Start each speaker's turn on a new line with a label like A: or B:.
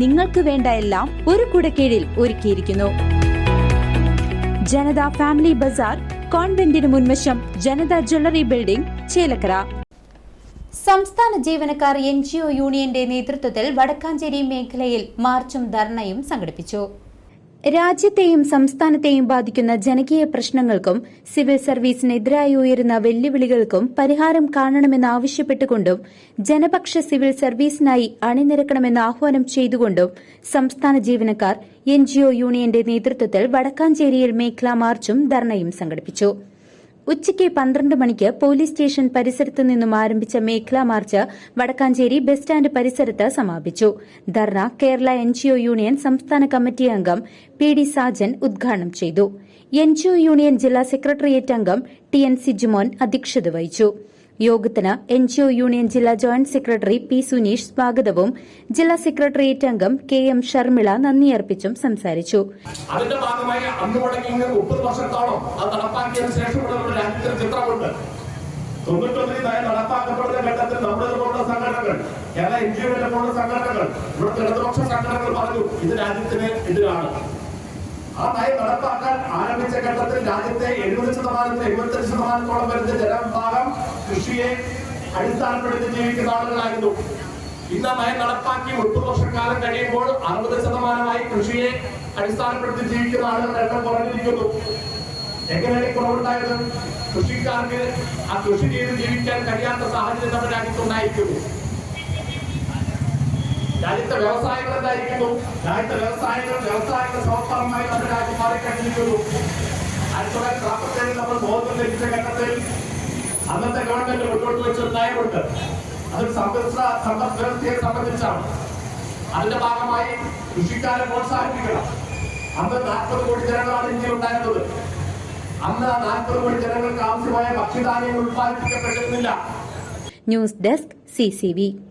A: നിങ്ങൾക്ക് വേണ്ട എല്ലാം ഒരു കുടക്കീഴിൽ ഒരുക്കിയിരിക്കുന്നു. ജനത ഫാമിലി ബസാർ കോൺവെന്റിന് മുൻവശം ജനത ജ്വല്ലറി ബിൽഡിംഗ് ചേലക്കര.
B: സംസ്ഥാന ജീവനക്കാർ എൻ യൂണിയന്റെ നേതൃത്വത്തിൽ വടക്കാഞ്ചേരി മേഖലയിൽ മാർച്ചും ധർണയും സംഘടിപ്പിച്ചു.
A: രാജ്യത്തെയും സംസ്ഥാനത്തെയും ബാധിക്കുന്ന ജനകീയ പ്രശ്നങ്ങൾക്കും സിവിൽ സർവീസിനെതിരായി ഉയരുന്ന വെല്ലുവിളികൾക്കും പരിഹാരം കാണണമെന്നാവശ്യപ്പെട്ടുകൊണ്ടും ജനപക്ഷ സിവിൽ സർവീസിനായി അണിനിരക്കണമെന്ന് ആഹ്വാനം ചെയ്തുകൊണ്ടും സംസ്ഥാന ജീവനക്കാർ എൻജിഒ യൂണിയന്റെ നേതൃത്വത്തിൽ വടക്കാഞ്ചേരിയിൽ മേഖലാ മാർച്ചും ധർണയും സംഘടിപ്പിച്ചു ഉച്ചയ്ക്ക് പന്ത്രണ്ട് മണിക്ക് പോലീസ് സ്റ്റേഷൻ പരിസരത്തു നിന്നും ആരംഭിച്ച മേഖലാ മാർച്ച് വടക്കാഞ്ചേരി ബസ് സ്റ്റാൻഡ് പരിസരത്ത് സമാപിച്ചു. ധർണ കേരള എൻജിഒ യൂണിയൻ സംസ്ഥാന കമ്മിറ്റി അംഗം പി ഡി സാജൻ ഉദ്ഘാടനം ചെയ്തു. എൻജിഒ യൂണിയൻ ജില്ലാ സെക്രട്ടേറിയറ്റ് അംഗം ടി എൻ സിജുമോൻ അധ്യക്ഷത വഹിച്ചു. യോഗത്തിന് എൻജിഒ യൂണിയൻ ജില്ലാ ജോയിന്റ് സെക്രട്ടറി പി സുനീഷ് സ്വാഗതവും ജില്ലാ സെക്രട്ടേറിയറ്റ് അംഗം കെ എം ഷർമിള നന്ദിയർപ്പിച്ചും സംസാരിച്ചു.
C: അതിന്റെ ഭാഗമായി അന്ന് മുടങ്ങി മുപ്പത് വർഷത്തോളം അത് നടപ്പാക്കിയതിനു ശേഷമുള്ള ചിത്രമുണ്ട്. തൊണ്ണൂറ്റൊന്നിൽ നയം നടപ്പാക്കപ്പെടുന്ന ഘട്ടത്തിൽ നമ്മുടെ പോലുള്ള സംഘടനകൾ കേരള എൻ ജി സംഘടനകൾ ഇവിടുത്തെ ഇടതുപക്ഷ സംഘടനകൾ പറഞ്ഞു ഇത് രാജ്യത്തിന് എതിരാണ്. ആ നയം നടപ്പാക്കാൻ ആരംഭിച്ച ഘട്ടത്തിൽ രാജ്യത്തെ എഴുപത് ശതമാനത്തിൽ എഴുപത്തഞ്ച് ശതമാനത്തോളം വരുന്ന ജനവിഭാഗം കൃഷിയെ അടിസ്ഥാനപ്പെടുത്തി ജീവിക്കുന്ന ആളുകളായിരുന്നു. ഇന്ന് നയം നടപ്പാക്കി മുപ്പത് വർഷക്കാലം കഴിയുമ്പോൾ അറുപത് ശതമാനമായി കൃഷിയെ അടിസ്ഥാനപ്പെടുത്തി ജീവിക്കുന്ന ആളുകളുടെ എണ്ണം കുറഞ്ഞിരിക്കുന്നു. എങ്ങനെയാണ് കുറവുണ്ടായത്? കൃഷിക്കാർക്ക് ആ കൃഷി ചെയ്ത് ജീവിക്കാൻ കഴിയാത്ത സാഹചര്യം നമ്മുടെ രാജ്യത്തുണ്ടായിരിക്കുന്നു രാജ്യത്തെ വ്യവസായങ്ങൾ എന്തായിരിക്കുന്നു? രാജ്യത്തെ വ്യവസായങ്ങൾ വ്യവസായങ്ങൾ സമർപ്പണമായി നമ്മുടെ രാജ്യം മാറിക്കഴിഞ്ഞിരിക്കുന്നു. ആയിരത്തി തൊള്ളായിരത്തി നാൽപ്പത്തേഴിൽ നമ്മൾ ബോധം ലഭിച്ച ഘട്ടത്തിൽ അന്നത്തെ ഗവൺമെന്റ് മുന്നോട്ട് വെച്ച ഒരു നയമുണ്ട്. അത് സമ്പദ് സമ്പദ് വ്യവസ്ഥയെ സംബന്ധിച്ചാണ്. അതിന്റെ ഭാഗമായി കൃഷിക്കാരെ പ്രോത്സാഹിപ്പിക്കണം. അന്ന് നാൽപ്പത് കോടി ജനങ്ങളാണ് ഇന്ത്യ ഉണ്ടായിരുന്നത്. അന്ന് നാൽപ്പത് കോടി ജനങ്ങൾക്ക് ആവശ്യമായ ഭക്ഷ്യധാന്യങ്ങൾ ഉത്പാദിപ്പിക്കപ്പെട്ടിരുന്നില്ല
A: ന്യൂസ് ഡെസ്ക് സിസിവി